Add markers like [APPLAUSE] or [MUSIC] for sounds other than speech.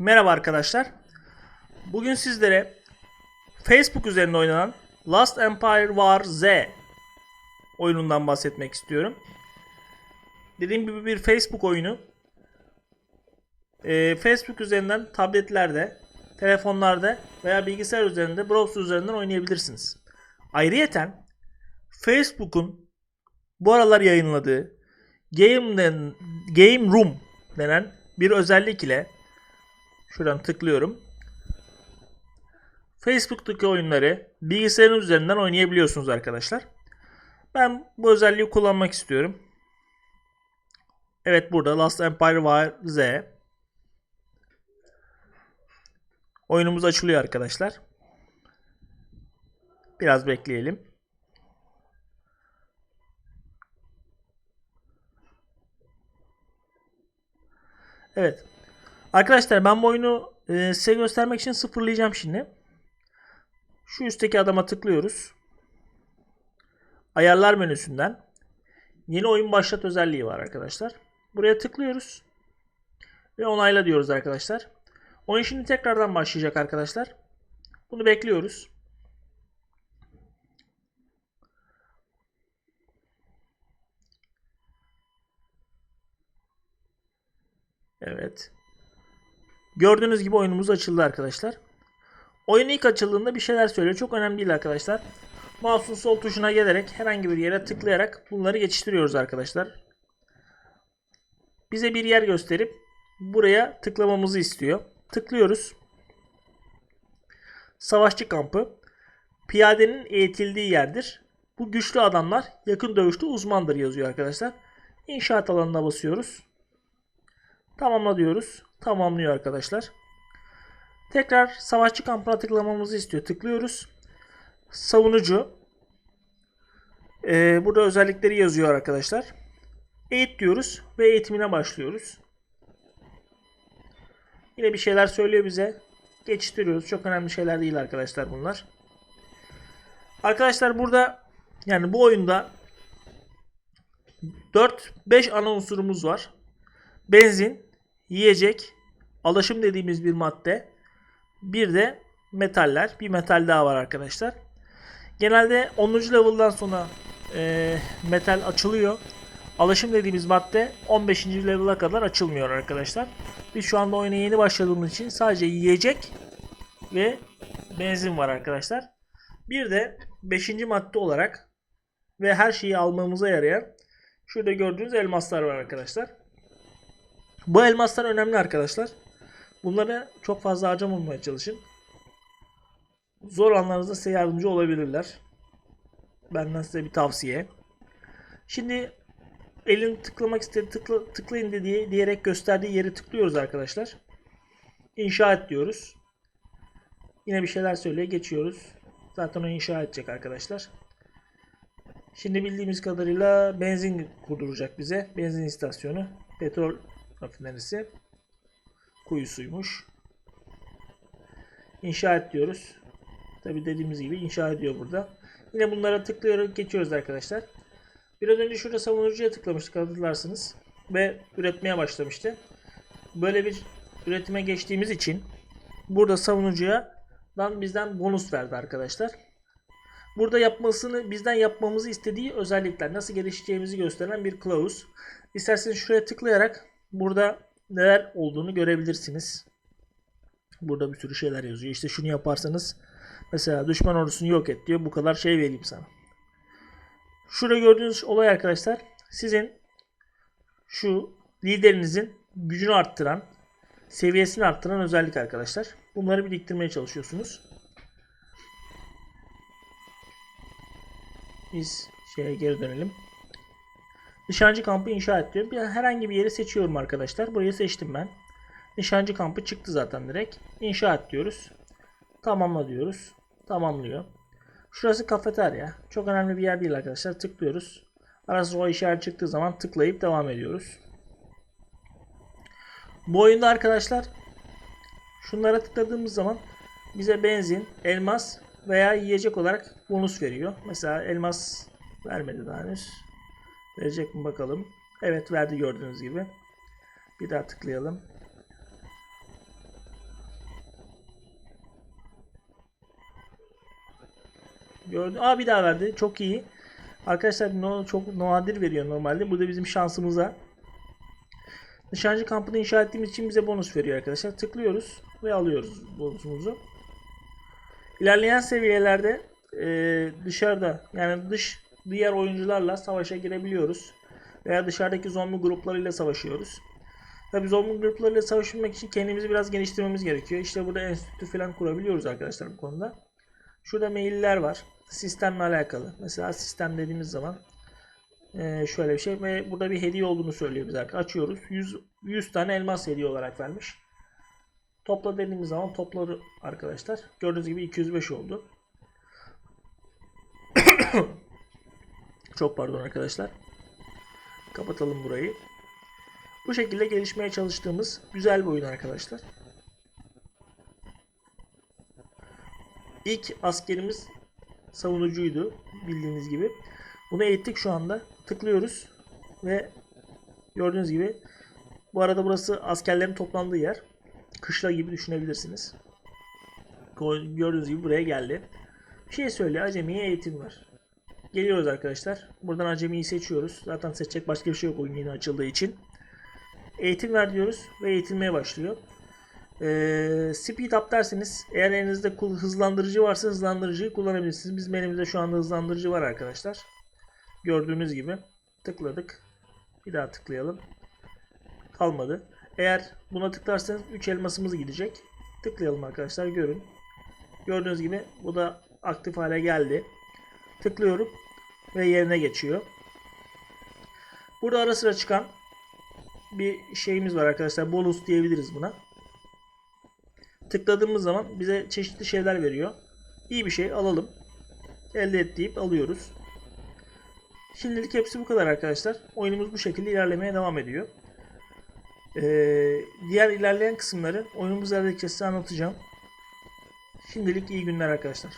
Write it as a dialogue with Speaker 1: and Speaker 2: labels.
Speaker 1: Merhaba arkadaşlar. Bugün sizlere Facebook üzerinde oynanan Last Empire War Z oyunundan bahsetmek istiyorum. Dediğim gibi bir Facebook oyunu. Ee, Facebook üzerinden tabletlerde, telefonlarda veya bilgisayar üzerinde browser üzerinden oynayabilirsiniz. Ayrıyeten Facebook'un bu aralar yayınladığı Game, den- Game Room denen bir özellik ile şuradan tıklıyorum. Facebook'taki oyunları bilgisayarın üzerinden oynayabiliyorsunuz arkadaşlar. Ben bu özelliği kullanmak istiyorum. Evet burada Last Empire var Z. Oyunumuz açılıyor arkadaşlar. Biraz bekleyelim. Evet. Arkadaşlar ben bu oyunu e, size göstermek için sıfırlayacağım şimdi. Şu üstteki adama tıklıyoruz. Ayarlar menüsünden yeni oyun başlat özelliği var arkadaşlar. Buraya tıklıyoruz. Ve onayla diyoruz arkadaşlar. Oyun şimdi tekrardan başlayacak arkadaşlar. Bunu bekliyoruz. Evet. Gördüğünüz gibi oyunumuz açıldı arkadaşlar. Oyun ilk açıldığında bir şeyler söylüyor. Çok önemli değil arkadaşlar. Mouse'un sol tuşuna gelerek herhangi bir yere tıklayarak bunları geçiştiriyoruz arkadaşlar. Bize bir yer gösterip buraya tıklamamızı istiyor. Tıklıyoruz. Savaşçı kampı. Piyadenin eğitildiği yerdir. Bu güçlü adamlar yakın dövüşte uzmandır yazıyor arkadaşlar. İnşaat alanına basıyoruz. Tamamla diyoruz. Tamamlıyor arkadaşlar. Tekrar savaşçı kampına tıklamamızı istiyor. Tıklıyoruz. Savunucu. Ee, burada özellikleri yazıyor arkadaşlar. Eğit diyoruz ve eğitimine başlıyoruz. Yine bir şeyler söylüyor bize. Geçiştiriyoruz. Çok önemli şeyler değil arkadaşlar bunlar. Arkadaşlar burada yani bu oyunda 4-5 ana unsurumuz var. Benzin, yiyecek, alaşım dediğimiz bir madde. Bir de metaller. Bir metal daha var arkadaşlar. Genelde 10. level'dan sonra e, metal açılıyor. Alaşım dediğimiz madde 15. level'a kadar açılmıyor arkadaşlar. Biz şu anda oyuna yeni başladığımız için sadece yiyecek ve benzin var arkadaşlar. Bir de 5. madde olarak ve her şeyi almamıza yarayan şurada gördüğünüz elmaslar var arkadaşlar. Bu elmaslar önemli arkadaşlar. Bunları çok fazla harcamamaya çalışın. Zor anlarınızda size yardımcı olabilirler. Benden size bir tavsiye. Şimdi elin tıklamak istedi tıkla, tıklayın dediği diyerek gösterdiği yeri tıklıyoruz arkadaşlar. İnşa et diyoruz. Yine bir şeyler söyleye geçiyoruz. Zaten o inşa edecek arkadaşlar. Şimdi bildiğimiz kadarıyla benzin kurduracak bize. Benzin istasyonu. Petrol rafinerisi. Kuyusuymuş. İnşa et diyoruz. Tabi dediğimiz gibi inşa ediyor burada. Yine bunlara tıklıyoruz, geçiyoruz arkadaşlar. Biraz önce şurada savunucuya tıklamıştık hatırlarsınız. Ve üretmeye başlamıştı. Böyle bir üretime geçtiğimiz için burada savunucuya dan bizden bonus verdi arkadaşlar. Burada yapmasını bizden yapmamızı istediği özellikler nasıl gelişeceğimizi gösteren bir kılavuz. İsterseniz şuraya tıklayarak burada neler olduğunu görebilirsiniz. Burada bir sürü şeyler yazıyor. İşte şunu yaparsanız mesela düşman ordusunu yok et diyor. Bu kadar şey vereyim sana. Şurada gördüğünüz olay arkadaşlar sizin şu liderinizin gücünü arttıran, seviyesini arttıran özellik arkadaşlar. Bunları biriktirmeye çalışıyorsunuz. Biz şeye geri dönelim. Nişancı kampı inşa et diyor. Bir herhangi bir yeri seçiyorum arkadaşlar. Burayı seçtim ben. Nişancı kampı çıktı zaten direkt. İnşa et diyoruz. Tamamla diyoruz. Tamamlıyor. Şurası kafeterya. Çok önemli bir yer değil arkadaşlar. Tıklıyoruz. Arası o işaret çıktığı zaman tıklayıp devam ediyoruz. Bu oyunda arkadaşlar şunlara tıkladığımız zaman bize benzin, elmas veya yiyecek olarak bonus veriyor. Mesela elmas vermedi daha henüz. Verecek mi bakalım. Evet verdi gördüğünüz gibi. Bir daha tıklayalım. Gördüm. Aa bir daha verdi. Çok iyi. Arkadaşlar no, çok nadir veriyor normalde. Bu da bizim şansımıza. Nişancı kampını inşa ettiğimiz için bize bonus veriyor arkadaşlar. Tıklıyoruz ve alıyoruz bonusumuzu. İlerleyen seviyelerde e, dışarıda yani dış diğer oyuncularla savaşa girebiliyoruz. Veya dışarıdaki zombi gruplarıyla savaşıyoruz. Tabi zombi gruplarıyla savaşmak için kendimizi biraz geliştirmemiz gerekiyor. İşte burada enstitü falan kurabiliyoruz arkadaşlar bu konuda. Şurada mailler var. Sistemle alakalı. Mesela sistem dediğimiz zaman eee, şöyle bir şey ve burada bir hediye olduğunu söylüyor bize. Açıyoruz. 100, 100 tane elmas hediye olarak vermiş. Topla dediğimiz zaman topları arkadaşlar. Gördüğünüz gibi 205 oldu. [CLEARS THROAT] Çok pardon arkadaşlar. Kapatalım burayı. Bu şekilde gelişmeye çalıştığımız güzel bir oyun arkadaşlar. İlk askerimiz savunucuydu bildiğiniz gibi. Bunu eğittik şu anda. Tıklıyoruz ve gördüğünüz gibi bu arada burası askerlerin toplandığı yer. Kışla gibi düşünebilirsiniz. Gördüğünüz gibi buraya geldi. Bir şey söyle acemiye eğitim var. Geliyoruz arkadaşlar. Buradan acemiyi seçiyoruz. Zaten seçecek başka bir şey yok oyun yeni açıldığı için. Eğitim ver diyoruz ve eğitilmeye başlıyor. Ee, speed up derseniz eğer elinizde hızlandırıcı varsa hızlandırıcıyı kullanabilirsiniz. Bizim elimizde şu anda hızlandırıcı var arkadaşlar. Gördüğünüz gibi tıkladık. Bir daha tıklayalım. Kalmadı. Eğer buna tıklarsanız 3 elmasımız gidecek. Tıklayalım arkadaşlar görün. Gördüğünüz gibi bu da aktif hale geldi. Tıklıyorum ve yerine geçiyor. Burada ara sıra çıkan bir şeyimiz var arkadaşlar. Bonus diyebiliriz buna. Tıkladığımız zaman bize çeşitli şeyler veriyor. İyi bir şey alalım. Elde et deyip alıyoruz. Şimdilik hepsi bu kadar arkadaşlar. Oyunumuz bu şekilde ilerlemeye devam ediyor. Ee, diğer ilerleyen kısımları oyunumuz ilerledikçe size anlatacağım. Şimdilik iyi günler arkadaşlar.